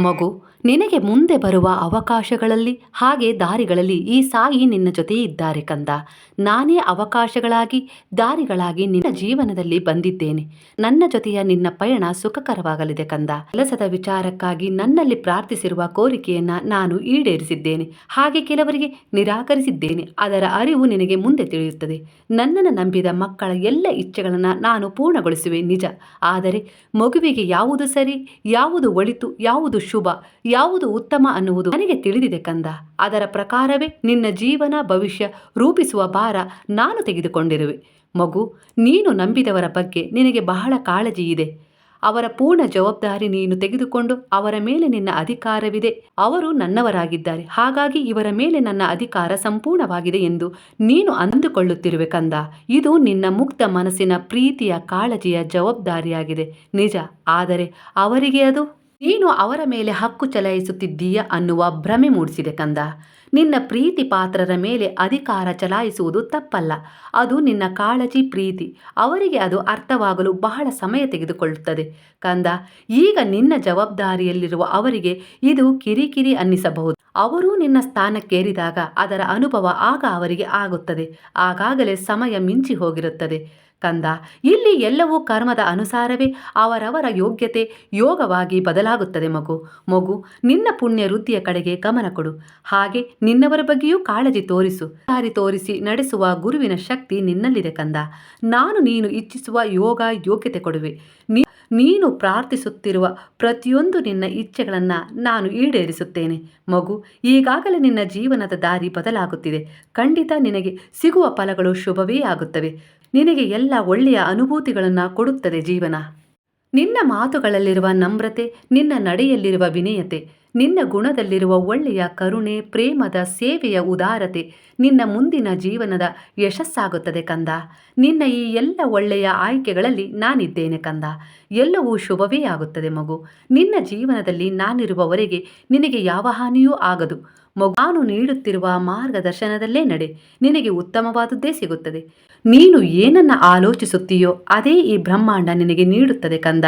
ಮಗು ನಿನಗೆ ಮುಂದೆ ಬರುವ ಅವಕಾಶಗಳಲ್ಲಿ ಹಾಗೆ ದಾರಿಗಳಲ್ಲಿ ಈ ಸಾಯಿ ನಿನ್ನ ಜೊತೆ ಇದ್ದಾರೆ ಕಂದ. ನಾನೇ ಅವಕಾಶಗಳಾಗಿ, ದಾರಿಗಳಾಗಿ ನಿನ್ನ ಜೀವನದಲ್ಲಿ ಬಂದಿದ್ದೇನೆ. ನನ್ನ ಜೊತೆಯ ನಿನ್ನ ಪಯಣ ಸುಖಕರವಾಗಲಿದೆ ಕಂದ. ಕೆಲಸದ ವಿಚಾರಕ್ಕಾಗಿ ನನ್ನಲ್ಲಿ ಪ್ರಾರ್ಥಿಸಿರುವ ಕೋರಿಕೆಯನ್ನ ನಾನು ಈಡೇರಿಸಿದ್ದೇನೆ. ಹಾಗೆ ಕೆಲವರಿಗೆ ನಿರಾಕರಿಸಿದ್ದೇನೆ. ಅದರ ಅರಿವು ನಿನಗೆ ಮುಂದೆ ತಿಳಿಯುತ್ತದೆ. ನನ್ನನ್ನು ನಂಬಿದ ಮಕ್ಕಳ ಎಲ್ಲ ಇಚ್ಛೆಗಳನ್ನು ನಾನು ಪೂರ್ಣಗೊಳಿಸುವೆ ನಿಜ. ಆದರೆ ಮಗುವಿಗೆ ಯಾವುದು ಸರಿ, ಯಾವುದು ಒಳಿತು, ಯಾವುದು ಶುಭ ಯಾವುದು ಉತ್ತಮ ಅನ್ನುವುದು ನನಗೆ ತಿಳಿದಿದೆ ಕಂದ. ಅದರ ಪ್ರಕಾರವೇ ನಿನ್ನ ಜೀವನ, ಭವಿಷ್ಯ ರೂಪಿಸುವ ಭಾರ ನಾನು ತೆಗೆದುಕೊಂಡಿರುವೆ. ಮಗು, ನೀನು ನಂಬಿದವರ ಬಗ್ಗೆ ನಿನಗೆ ಬಹಳ ಕಾಳಜಿ ಇದೆ. ಅವರ ಪೂರ್ಣ ಜವಾಬ್ದಾರಿ ನೀನು ತೆಗೆದುಕೊಂಡು ಅವರ ಮೇಲೆ ನಿನ್ನ ಅಧಿಕಾರವಿದೆ. ಅವರು ನನ್ನವರಾಗಿದ್ದಾರೆ. ಹಾಗಾಗಿ ಇವರ ಮೇಲೆ ನನ್ನ ಅಧಿಕಾರ ಸಂಪೂರ್ಣವಾಗಿದೆ ಎಂದು ನೀನು ಅಂದುಕೊಳ್ಳುತ್ತಿರುವೆ ಕಂದ. ಇದು ನಿನ್ನ ಮುಕ್ತ ಮನಸ್ಸಿನ ಪ್ರೀತಿಯ ಕಾಳಜಿಯ ಜವಾಬ್ದಾರಿಯಾಗಿದೆ. ನಿಜ, ಆದರೆ ಅವರಿಗೆ ಅದು ನೀನು ಅವರ ಮೇಲೆ ಹಕ್ಕು ಚಲಾಯಿಸುತ್ತಿದ್ದೀಯ ಅನ್ನುವ ಭ್ರಮೆ ಮೂಡಿಸಿದೆ ಕಂದ. ನಿನ್ನ ಪ್ರೀತಿ ಪಾತ್ರರ ಮೇಲೆ ಅಧಿಕಾರ ಚಲಾಯಿಸುವುದು ತಪ್ಪಲ್ಲ. ಅದು ನಿನ್ನ ಕಾಳಜಿ, ಪ್ರೀತಿ. ಅವರಿಗೆ ಅದು ಅರ್ಥವಾಗಲು ಬಹಳ ಸಮಯ ತೆಗೆದುಕೊಳ್ಳುತ್ತದೆ. ಕಂದ, ಈಗ ನಿನ್ನ ಜವಾಬ್ದಾರಿಯಲ್ಲಿರುವ ಅವರಿಗೆ ಇದು ಕಿರಿಕಿರಿ ಅನ್ನಿಸಬಹುದು. ಅವರೂ ನಿನ್ನ ಸ್ಥಾನಕ್ಕೇರಿದಾಗ ಅದರ ಅನುಭವ ಆಗ ಅವರಿಗೆ ಆಗುತ್ತದೆ. ಆಗಾಗಲೇ ಸಮಯ ಮಿಂಚಿ ಹೋಗಿರುತ್ತದೆ. ಕಂದ. ಇಲ್ಲಿ ಎಲ್ಲವೂ ಕರ್ಮದ ಅನುಸಾರವೇ, ಅವರವರ ಯೋಗ್ಯತೆ ಯೋಗವಾಗಿ ಬದಲಾಗುತ್ತದೆ ಮಗು. ಮಗು, ನಿನ್ನ ಪುಣ್ಯ ವೃದ್ಧಿಯ ಕಡೆಗೆ ಗಮನ ಕೊಡು. ಹಾಗೆ ನಿನ್ನವರ ಬಗ್ಗೆಯೂ ಕಾಳಜಿ ತೋರಿಸು. ದಾರಿ ತೋರಿಸಿ ನಡೆಸುವ ಗುರುವಿನ ಶಕ್ತಿ ನಿನ್ನಲ್ಲಿದೆ ಕಂದ. ನಾನು ನೀನು ಇಚ್ಛಿಸುವ ಯೋಗ ಯೋಗ್ಯತೆ ಕೊಡುವೆ. ನೀನು ಪ್ರಾರ್ಥಿಸುತ್ತಿರುವ ಪ್ರತಿಯೊಂದು ನಿನ್ನ ಇಚ್ಛೆಗಳನ್ನು ನಾನು ಈಡೇರಿಸುತ್ತೇನೆ. ಮಗು, ಈಗಾಗಲೇ ನಿನ್ನ ಜೀವನದ ದಾರಿ ಬದಲಾಗುತ್ತಿದೆ. ಖಂಡಿತ ನಿನಗೆ ಸಿಗುವ ಫಲಗಳು ಶುಭವೇ ಆಗುತ್ತವೆ. ನಿನಗೆ ಎಲ್ಲ ಒಳ್ಳೆಯ ಅನುಭೂತಿಗಳನ್ನು ಕೊಡುತ್ತದೆ ಜೀವನ. ನಿನ್ನ ಮಾತುಗಳಲ್ಲಿರುವ ನಮ್ರತೆ, ನಿನ್ನ ನಡೆಯಲ್ಲಿರುವ ವಿನಯತೆ, ನಿನ್ನ ಗುಣದಲ್ಲಿರುವ ಒಳ್ಳೆಯ ಕರುಣೆ, ಪ್ರೇಮದ ಸೇವೆಯ ಉದಾರತೆ ನಿನ್ನ ಮುಂದಿನ ಜೀವನದ ಯಶಸ್ಸಾಗುತ್ತದೆ ಕಂದ. ನಿನ್ನ ಈ ಎಲ್ಲ ಒಳ್ಳೆಯ ಆಯ್ಕೆಗಳಲ್ಲಿ ನಾನಿದ್ದೇನೆ ಕಂದ. ಎಲ್ಲವೂ ಶುಭವೇ ಆಗುತ್ತದೆ ಮಗು. ನಿನ್ನ ಜೀವನದಲ್ಲಿ ನಾನಿರುವವರೆಗೆ ನಿನಗೆ ಯಾವ ಹಾನಿಯೂ ಆಗದು. ನಾನು ನೀಡುತ್ತಿರುವ ಮಾರ್ಗದರ್ಶನದಲ್ಲೇ ನಡೆ. ನಿನಗೆ ಉತ್ತಮವಾದದ್ದೇ ಸಿಗುತ್ತದೆ. ನೀನು ಏನನ್ನ ಆಲೋಚಿಸುತ್ತೀಯೋ ಅದೇ ಈ ಬ್ರಹ್ಮಾಂಡ ನಿನಗೆ ನೀಡುತ್ತದೆ ಕಂದ.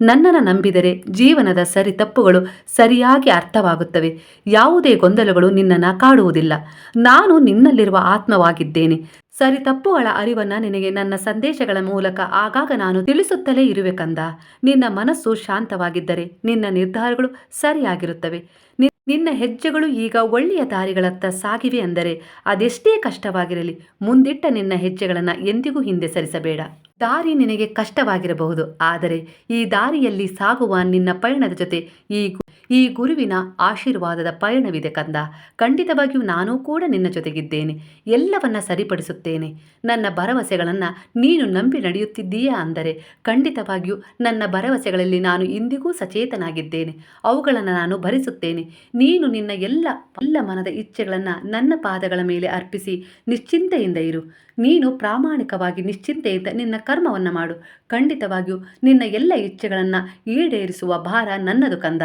ನನ್ನನ್ನು ನಂಬಿದರೆ ಜೀವನದ ಸರಿ ತಪ್ಪುಗಳು ಸರಿಯಾಗಿ ಅರ್ಥವಾಗುತ್ತವೆ. ಯಾವುದೇ ಗೊಂದಲಗಳು ನಿನ್ನನ್ನು ಕಾಡುವುದಿಲ್ಲ. ನಾನು ನಿನ್ನಲ್ಲಿರುವ ಆತ್ಮವಾಗಿದ್ದೇನೆ. ಸರಿ ತಪ್ಪುಗಳ ಅರಿವನ್ನ ನಿನಗೆ ನನ್ನ ಸಂದೇಶಗಳ ಮೂಲಕ ಆಗಾಗ ನಾನು ತಿಳಿಸುತ್ತಲೇ ಇರುವೆ ಕಂದ. ನಿನ್ನ ಮನಸ್ಸು ಶಾಂತವಾಗಿದ್ದರೆ ನಿನ್ನ ನಿರ್ಧಾರಗಳು ಸರಿಯಾಗಿರುತ್ತವೆ. ನಿನ್ನ ಹೆಜ್ಜೆಗಳು ಈಗ ಒಳ್ಳೆಯ ದಾರಿಗಳತ್ತ ಸಾಗಿವೆ ಅಂದರೆ ಅದೆಷ್ಟೇ ಕಷ್ಟವಾಗಿರಲಿ, ಮುಂದಿಟ್ಟ ನಿನ್ನ ಹೆಜ್ಜೆಗಳನ್ನು ಎಂದಿಗೂ ಹಿಂದೆ ಸರಿಸಬೇಡ. ದಾರಿ ನಿನಗೆ ಕಷ್ಟವಾಗಿರಬಹುದು, ಆದರೆ ಈ ದಾರಿಯಲ್ಲಿ ಸಾಗುವ ನಿನ್ನ ಪಯಣದ ಜೊತೆ ಈ ಈ ಗುರುವಿನ ಆಶೀರ್ವಾದದ ಪಯಣವಿದೆ ಕಂದ. ಖಂಡಿತವಾಗಿಯೂ ನಾನೂ ಕೂಡ ನಿನ್ನ ಜೊತೆಗಿದ್ದೇನೆ. ಎಲ್ಲವನ್ನ ಸರಿಪಡಿಸುತ್ತೇನೆ. ನನ್ನ ಭರವಸೆಗಳನ್ನು ನೀನು ನಂಬಿ ನಡೆಯುತ್ತಿದ್ದೀಯಾ ಅಂದರೆ ಖಂಡಿತವಾಗಿಯೂ ನನ್ನ ಭರವಸೆಗಳಲ್ಲಿ ನಾನು ಇಂದಿಗೂ ಸಚೇತನಾಗಿದ್ದೇನೆ. ಅವುಗಳನ್ನು ನಾನು ಭರಿಸುತ್ತೇನೆ. ನೀನು ನಿನ್ನ ಎಲ್ಲ ಎಲ್ಲ ಮನದ ಇಚ್ಛೆಗಳನ್ನು ನನ್ನ ಪಾದಗಳ ಮೇಲೆ ಅರ್ಪಿಸಿ ನಿಶ್ಚಿಂತೆಯಿಂದ ಇರು. ನೀನು ಪ್ರಾಮಾಣಿಕವಾಗಿ ನಿಶ್ಚಿಂತೆಯಿಂದ ನಿನ್ನ ಕರ್ಮವನ್ನು ಮಾಡು. ಖಂಡಿತವಾಗಿಯೂ ನಿನ್ನ ಎಲ್ಲ ಇಚ್ಛೆಗಳನ್ನು ಈಡೇರಿಸುವ ಭಾರ ನನ್ನದು ಕಂದ.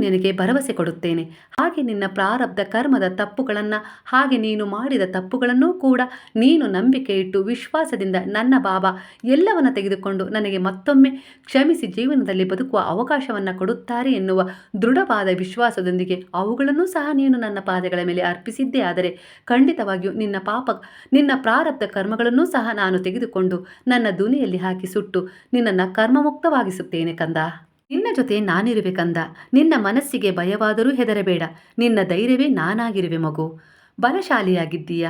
ನಿನಗೆ ಭರವಸೆ ಕೊಡುತ್ತೇನೆ. ಹಾಗೆ ನಿನ್ನ ಪ್ರಾರಬ್ಧ ಕರ್ಮದ ತಪ್ಪುಗಳನ್ನು, ಹಾಗೆ ನೀನು ಮಾಡಿದ ತಪ್ಪುಗಳನ್ನೂ ಕೂಡ ನೀನು ನಂಬಿಕೆ ಇಟ್ಟು ವಿಶ್ವಾಸದಿಂದ ನನ್ನ ಬಾಬಾ ಎಲ್ಲವನ್ನು ತೆಗೆದುಕೊಂಡು ನನಗೆ ಮತ್ತೊಮ್ಮೆ ಕ್ಷಮಿಸಿ ಜೀವನದಲ್ಲಿ ಬದುಕುವ ಅವಕಾಶವನ್ನು ಕೊಡುತ್ತಾರೆ ಎನ್ನುವ ದೃಢವಾದ ವಿಶ್ವಾಸದೊಂದಿಗೆ ಅವುಗಳನ್ನೂ ಸಹ ನೀನು ನನ್ನ ಪಾದಗಳ ಮೇಲೆ ಅರ್ಪಿಸಿದ್ದೇ. ಆದರೆ ಖಂಡಿತವಾಗಿಯೂ ನಿನ್ನ ಪಾಪ, ನಿನ್ನ ಪ್ರಾರಬ್ಧ ಕರ್ಮಗಳನ್ನೂ ಸಹ ನಾನು ತೆಗೆದುಕೊಂಡು ನನ್ನ ದುನಿಯಲ್ಲಿ ಹಾಕಿ ಸುಟ್ಟು ನಿನ್ನನ್ನು ಕರ್ಮಮುಕ್ತವಾಗಿಸುತ್ತೇನೆ ಕಂದ. ನಿನ್ನ ಜೊತೆ ನಾನಿರುವೆ ಕಂದ ನಿನ್ನ ಮನಸ್ಸಿಗೆ ಭಯವಾದರೂ ಹೆದರಬೇಡ. ನಿನ್ನ ಧೈರ್ಯವೇ ನಾನಾಗಿರುವೆ ಮಗು. ಬಲಶಾಲಿಯಾಗಿದ್ದೀಯ?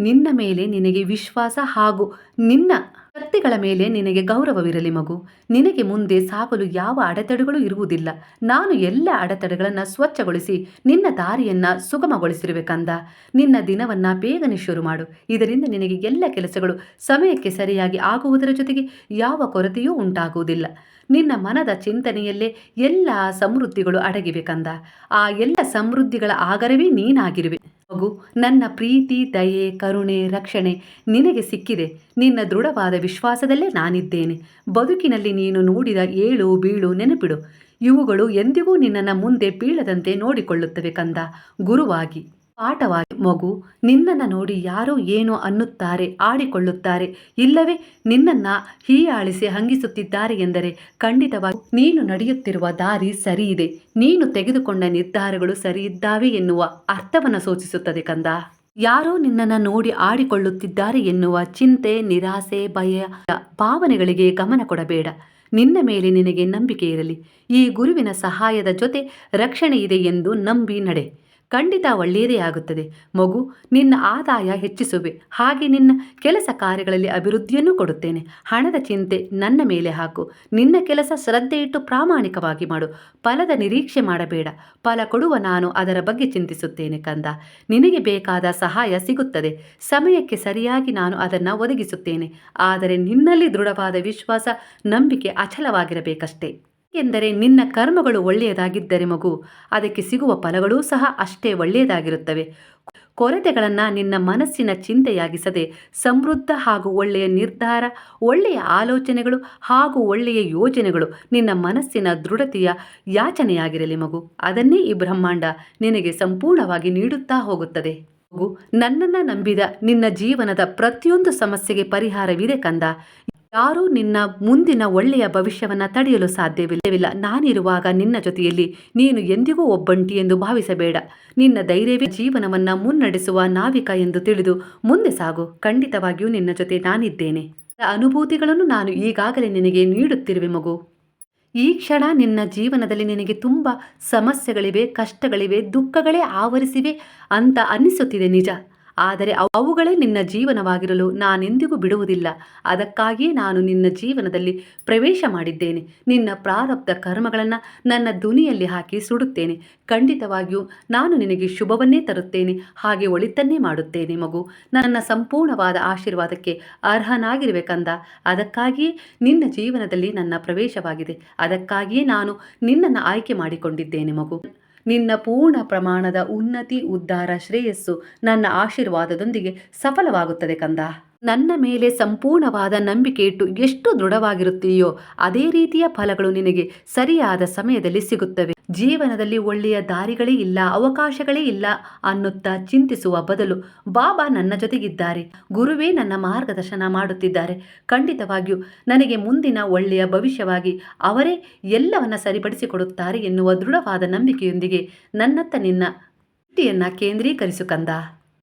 ನಿನ್ನ ಮೇಲೆ ನಿನಗೆ ವಿಶ್ವಾಸ ಹಾಗೂ ನಿನ್ನ ಶಕ್ತಿಗಳ ಮೇಲೆ ನಿನಗೆ ಗೌರವವಿರಲಿ ಮಗು. ನಿನಗೆ ಮುಂದೆ ಸಾಗಲು ಯಾವ ಅಡೆತಡೆಗಳು ಇರುವುದಿಲ್ಲ. ನಾನು ಎಲ್ಲ ಅಡೆತಡೆಗಳನ್ನು ಸ್ವಚ್ಛಗೊಳಿಸಿ ನಿನ್ನ ದಾರಿಯನ್ನು ಸುಗಮಗೊಳಿಸಿರುವೆ ಕಂದ. ನಿನ್ನ ದಿನವನ್ನು ಬೇಗನೆ ಶುರು ಮಾಡು. ಇದರಿಂದ ನಿನಗೆ ಎಲ್ಲ ಕೆಲಸಗಳು ಸಮಯಕ್ಕೆ ಸರಿಯಾಗಿ ಆಗುವುದರ ಜೊತೆಗೆ ಯಾವ ಕೊರತೆಯೂ ಉಂಟಾಗುವುದಿಲ್ಲ. ನಿನ್ನ ಮನದ ಚಿಂತನೆಯಲ್ಲೇ ಎಲ್ಲ ಸಮೃದ್ಧಿಗಳು ಅಡಗಿವೆ ಕಂದ. ಆ ಎಲ್ಲ ಸಮೃದ್ಧಿಗಳ ಆಗರವೇ ನೀನಾಗಿರುವೆ. ಮಗು, ನನ್ನ ಪ್ರೀತಿ, ದಯೆ, ಕರುಣೆ, ರಕ್ಷಣೆ ನಿನಗೆ ಸಿಕ್ಕಿದೆ. ನಿನ್ನ ದೃಢವಾದ ವಿಶ್ವಾಸದಲ್ಲೇ ನಾನಿದ್ದೇನೆ. ಬದುಕಿನಲ್ಲಿ ನೀನು ನೋಡಿದ ಏಳು ಬೀಳು ನೆನಪಿಡು. ಇವುಗಳು ಎಂದಿಗೂ ನಿನ್ನನ್ನು ಮುಂದೆ ಬೀಳದಂತೆ ನೋಡಿಕೊಳ್ಳುತ್ತವೆ ಕಂದ ಗುರುವಾಗಿ. ಪಾಠವಾಗಿ, ಮಗು, ನಿನ್ನನ್ನು ನೋಡಿ ಯಾರೋ ಏನೋ ಅನ್ನುತ್ತಾರೆ, ಆಡಿಕೊಳ್ಳುತ್ತಾರೆ. ಇಲ್ಲವೇ, ನಿನ್ನನ್ನ ಹೀಯಾಳಿಸಿ ಹಂಗಿಸುತ್ತಿದ್ದಾರೆ ಎಂದರೆ ಖಂಡಿತವಾಗಿ ನೀನು ನಡೆಯುತ್ತಿರುವ ದಾರಿ ಸರಿಯಿದೆ. ನೀನು ತೆಗೆದುಕೊಂಡ ನಿರ್ಧಾರಗಳು ಸರಿಯಿದ್ದಾವೆ ಎನ್ನುವ ಅರ್ಥವನ್ನು ಸೂಚಿಸುತ್ತದೆ ಕಂದ. ಯಾರೋ ನಿನ್ನನ್ನು ನೋಡಿ ಆಡಿಕೊಳ್ಳುತ್ತಿದ್ದಾರೆ ಎನ್ನುವ ಚಿಂತೆ, ನಿರಾಸೆ, ಭಯ, ಭಾವನೆಗಳಿಗೆ ಗಮನ ಕೊಡಬೇಡ. ನಿನ್ನ ಮೇಲೆ ನಿನಗೆ ನಂಬಿಕೆ ಇರಲಿ. ಈ ಗುರುವಿನ ಸಹಾಯದ ಜೊತೆ ರಕ್ಷಣೆ ಇದೆ ಎಂದು ನಂಬಿ ನಡೆ. ಖಂಡಿತ ಒಳ್ಳೆಯದೇ ಆಗುತ್ತದೆ. ಮಗು, ನಿನ್ನ ಆದಾಯ ಹೆಚ್ಚಿಸುವೆ. ಹಾಗೆ ನಿನ್ನ ಕೆಲಸ ಕಾರ್ಯಗಳಲ್ಲಿ ಅಭಿವೃದ್ಧಿಯನ್ನು ಕೊಡುತ್ತೇನೆ. ಹಣದ ಚಿಂತೆ ನನ್ನ ಮೇಲೆ ಹಾಕು. ನಿನ್ನ ಕೆಲಸ ಶ್ರದ್ಧೆ ಇಟ್ಟು ಪ್ರಾಮಾಣಿಕವಾಗಿ ಮಾಡು. ಫಲದ ನಿರೀಕ್ಷೆ ಮಾಡಬೇಡ. ಫಲ ಕೊಡುವ ನಾನು ಅದರ ಬಗ್ಗೆ ಚಿಂತಿಸುತ್ತೇನೆ ಕಂದ. ನಿನಗೆ ಬೇಕಾದ ಸಹಾಯ ಸಿಗುತ್ತದೆ. ಸಮಯಕ್ಕೆ ಸರಿಯಾಗಿ ನಾನು ಅದನ್ನು ಒದಗಿಸುತ್ತೇನೆ. ಆದರೆ ನಿನ್ನಲ್ಲಿ ದೃಢವಾದ ವಿಶ್ವಾಸ, ನಂಬಿಕೆ ಅಚಲವಾಗಿರಬೇಕಷ್ಟೇ. ಎಂದರೆ ನಿನ್ನ ಕರ್ಮಗಳು ಒಳ್ಳೆಯದಾಗಿದ್ದರೆ ಮಗು, ಅದಕ್ಕೆ ಸಿಗುವ ಫಲಗಳೂ ಸಹ ಅಷ್ಟೇ ಒಳ್ಳೆಯದಾಗಿರುತ್ತವೆ. ಕೊರತೆಗಳನ್ನು ನಿನ್ನ ಮನಸ್ಸಿನ ಚಿಂತೆಯಾಗಿಸದೆ ಸಮೃದ್ಧ ಹಾಗೂ ಒಳ್ಳೆಯ ನಿರ್ಧಾರ, ಒಳ್ಳೆಯ ಆಲೋಚನೆಗಳು ಹಾಗೂ ಒಳ್ಳೆಯ ಯೋಜನೆಗಳು ನಿನ್ನ ಮನಸ್ಸಿನ ದೃಢತೆಯ ಯಾಚನೆಯಾಗಿರಲಿ ಮಗು. ಅದನ್ನೇ ಈ ಬ್ರಹ್ಮಾಂಡ ನಿನಗೆ ಸಂಪೂರ್ಣವಾಗಿ ನೀಡುತ್ತಾ ಹೋಗುತ್ತದೆ. ನನ್ನನ್ನು ನಂಬಿದ ನಿನ್ನ ಜೀವನದ ಪ್ರತಿಯೊಂದು ಸಮಸ್ಯೆಗೆ ಪರಿಹಾರವಿದೆ ಕಂದ. ಯಾರೂ ನಿನ್ನ ಮುಂದಿನ ಒಳ್ಳೆಯ ಭವಿಷ್ಯವನ್ನು ತಡೆಯಲು ಸಾಧ್ಯವಿಲ್ಲವಿಲ್ಲ ನಾನಿರುವಾಗ ನಿನ್ನ ಜೊತೆಯಲ್ಲಿ ನೀನು ಎಂದಿಗೂ ಒಬ್ಬಂಟಿ ಎಂದು ಭಾವಿಸಬೇಡ. ನಿನ್ನ ಧೈರ್ಯವೇ ಜೀವನವನ್ನು ಮುನ್ನಡೆಸುವ ನಾವಿಕ ಎಂದು ತಿಳಿದು ಮುಂದೆ ಸಾಗು. ಖಂಡಿತವಾಗಿಯೂ ನಿನ್ನ ಜೊತೆ ನಾನಿದ್ದೇನೆ. ಅನುಭೂತಿಗಳನ್ನು ನಾನು ಈಗಾಗಲೇ ನಿನಗೆ ನೀಡುತ್ತಿರುವೆ ಮಗು. ಈ ಕ್ಷಣ ನಿನ್ನ ಜೀವನದಲ್ಲಿ ನಿನಗೆ ತುಂಬ ಸಮಸ್ಯೆಗಳಿವೆ, ಕಷ್ಟಗಳಿವೆ, ದುಃಖಗಳೇ ಆವರಿಸಿವೆ ಅಂತ ಅನ್ನಿಸುತ್ತಿದೆ ನಿಜ. ಆದರೆ ಅವುಗಳೇ ನಿನ್ನ ಜೀವನವಾಗಿರಲು ನಾನೆಂದಿಗೂ ಬಿಡುವುದಿಲ್ಲ. ಅದಕ್ಕಾಗಿಯೇ ನಾನು ನಿನ್ನ ಜೀವನದಲ್ಲಿ ಪ್ರವೇಶ ಮಾಡಿದ್ದೇನೆ. ನಿನ್ನ ಪ್ರಾರಬ್ಧ ಕರ್ಮಗಳನ್ನು ನನ್ನ ಧ್ವನಿಯಲ್ಲಿ ಹಾಕಿ ಸುಡುತ್ತೇನೆ. ಖಂಡಿತವಾಗಿಯೂ ನಾನು ನಿನಗೆ ಶುಭವನ್ನೇ ತರುತ್ತೇನೆ. ಹಾಗೆ ಒಳಿತನ್ನೇ ಮಾಡುತ್ತೇನೆ ಮಗು. ನನ್ನ ಸಂಪೂರ್ಣವಾದ ಆಶೀರ್ವಾದಕ್ಕೆ ಅರ್ಹನಾಗಿರಬೇಕಂದ. ಅದಕ್ಕಾಗಿಯೇ ನಿನ್ನ ಜೀವನದಲ್ಲಿ ನನ್ನ ಪ್ರವೇಶವಾಗಿದೆ. ಅದಕ್ಕಾಗಿಯೇ ನಾನು ನಿನ್ನನ್ನು ಆಯ್ಕೆ ಮಾಡಿಕೊಂಡಿದ್ದೇನೆ ಮಗು. ನಿನ್ನ ಪೂರ್ಣ ಪ್ರಮಾಣದ ಉನ್ನತಿ, ಉದ್ಧಾರ, ಶ್ರೇಯಸ್ಸು ನನ್ನ ಆಶೀರ್ವಾದದೊಂದಿಗೆ ಸಫಲವಾಗುತ್ತದೆ ಕಂದ. ನನ್ನ ಮೇಲೆ ಸಂಪೂರ್ಣವಾದ ನಂಬಿಕೆ ಇಟ್ಟು ಎಷ್ಟು ದೃಢವಾಗಿರುತ್ತೀಯೋ, ಅದೇ ರೀತಿಯ ಫಲಗಳು ನಿನಗೆ ಸರಿಯಾದ ಸಮಯದಲ್ಲಿ ಸಿಗುತ್ತವೆ. ಜೀವನದಲ್ಲಿ ಒಳ್ಳೆಯ ದಾರಿಗಳೇ ಇಲ್ಲ, ಅವಕಾಶಗಳೇ ಇಲ್ಲ ಅನ್ನುತ್ತಾ ಚಿಂತಿಸುವ ಬದಲು ಬಾಬಾ ನನ್ನ ಜೊತೆಗಿದ್ದಾರೆ, ಗುರುವೇ ನನ್ನ ಮಾರ್ಗದರ್ಶನ ಮಾಡುತ್ತಿದ್ದಾರೆ. ಖಂಡಿತವಾಗಿಯೂ ನನಗೆ ಮುಂದಿನ ಒಳ್ಳೆಯ ಭವಿಷ್ಯವಾಗಿ ಅವರೇ ಎಲ್ಲವನ್ನ ಸರಿಪಡಿಸಿಕೊಡುತ್ತಾರೆ ಎನ್ನುವ ದೃಢವಾದ ನಂಬಿಕೆಯೊಂದಿಗೆ ನನ್ನತ್ತ ನಿನ್ನ ದೃಷ್ಟಿಯನ್ನು ಕೇಂದ್ರೀಕರಿಸು ಕಂದ.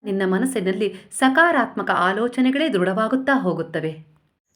ನಿನ್ನ ಮನಸ್ಸಿನಲ್ಲಿ ಸಕಾರಾತ್ಮಕ ಆಲೋಚನೆಗಳೇ ದೃಢವಾಗುತ್ತಾ ಹೋಗುತ್ತವೆ.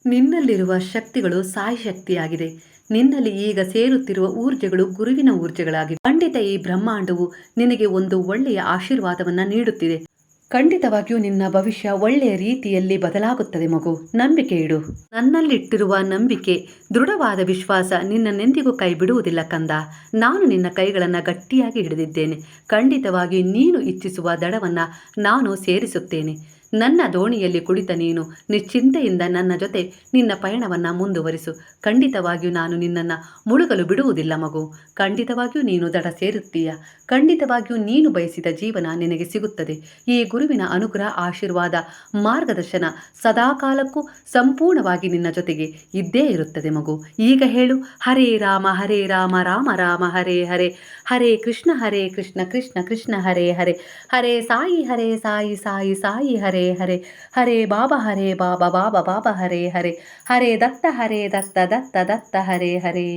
ನಿನ್ನಲ್ಲಿರುವ ಶಕ್ತಿಗಳು ಸಾಯಿ ಶಕ್ತಿಯಾಗಿದೆ ನಿನ್ನಲ್ಲಿ ಈಗ ಸೇರುತ್ತಿರುವ ಊರ್ಜೆಗಳು ಗುರುವಿನ ಊರ್ಜೆಗಳಾಗಿವೆ. ಖಂಡಿತ ಈ ಬ್ರಹ್ಮಾಂಡವು ನಿನಗೆ ಒಂದು ಒಳ್ಳೆಯ ಆಶೀರ್ವಾದವನ್ನ ನೀಡುತ್ತಿದೆ. ಖಂಡಿತವಾಗಿಯೂ ನಿನ್ನ ಭವಿಷ್ಯ ಒಳ್ಳೆಯ ರೀತಿಯಲ್ಲಿ ಬದಲಾಗುತ್ತದೆ ಮಗು. ನಂಬಿಕೆ ಇಡು. ನನ್ನಲ್ಲಿಟ್ಟಿರುವ ನಂಬಿಕೆ, ದೃಢವಾದ ವಿಶ್ವಾಸ ನಿನ್ನನ್ನೆಂದಿಗೂ ಕೈ ಬಿಡುವುದಿಲ್ಲ ಕಂದ. ನಾನು ನಿನ್ನ ಕೈಗಳನ್ನು ಗಟ್ಟಿಯಾಗಿ ಹಿಡಿದಿದ್ದೇನೆ. ಖಂಡಿತವಾಗಿ ನೀನು ಇಚ್ಛಿಸುವ ದಡವನ್ನು ನಾನು ಸೇರಿಸುತ್ತೇನೆ. ನನ್ನ ದೋಣಿಯಲ್ಲಿ ಕುಳಿತ ನೀನು. ನಿಶ್ಚಿಂತೆಯಿಂದ ನನ್ನ ಜೊತೆ ನಿನ್ನ ಪಯಣವನ್ನು ಮುಂದುವರಿಸು. ಖಂಡಿತವಾಗಿಯೂ ನಾನು ನಿನ್ನನ್ನು ಮುಳುಗಲು ಬಿಡುವುದಿಲ್ಲ ಮಗು. ಖಂಡಿತವಾಗಿಯೂ ನೀನು ದಡ ಸೇರುತ್ತೀಯ. ಖಂಡಿತವಾಗಿಯೂ ನೀನು ಬಯಸಿದ ಜೀವನ ನಿನಗೆ ಸಿಗುತ್ತದೆ. ಈ ಗುರುವಿನ ಅನುಗ್ರಹ, ಆಶೀರ್ವಾದ, ಮಾರ್ಗದರ್ಶನ ಸದಾಕಾಲಕ್ಕೂ ಸಂಪೂರ್ಣವಾಗಿ ನಿನ್ನ ಜೊತೆಗೆ ಇದ್ದೇ ಇರುತ್ತದೆ ಮಗು. ಈಗ ಹೇಳು, ಹರೇ ರಾಮ ಹರೇ ರಾಮ ರಾಮ ರಾಮ, ಹರೇ ಹರೇ. ಹರೇ ಕೃಷ್ಣ ಹರೇ ಕೃಷ್ಣ ಕೃಷ್ಣ ಕೃಷ್ಣ, ಹರೇ ಹರೇ. ಹರೇ ಸಾಯಿ ಹರೇ ಸಾಯಿ ಸಾಯಿ ಸಾಯಿ, ಹರೇ ಹರೇ ಹರೇ ಬಾಬಾ ಹರೇ ಬಾಬಾ ಬಾಬಾ ಬಾಬಾ ಹರೇ ಹರೇ ಹರೇ ದತ್ತ ಹರೇ ದತ್ತ ದತ್ತ ದತ್ತ ಹರೇ ಹರೇ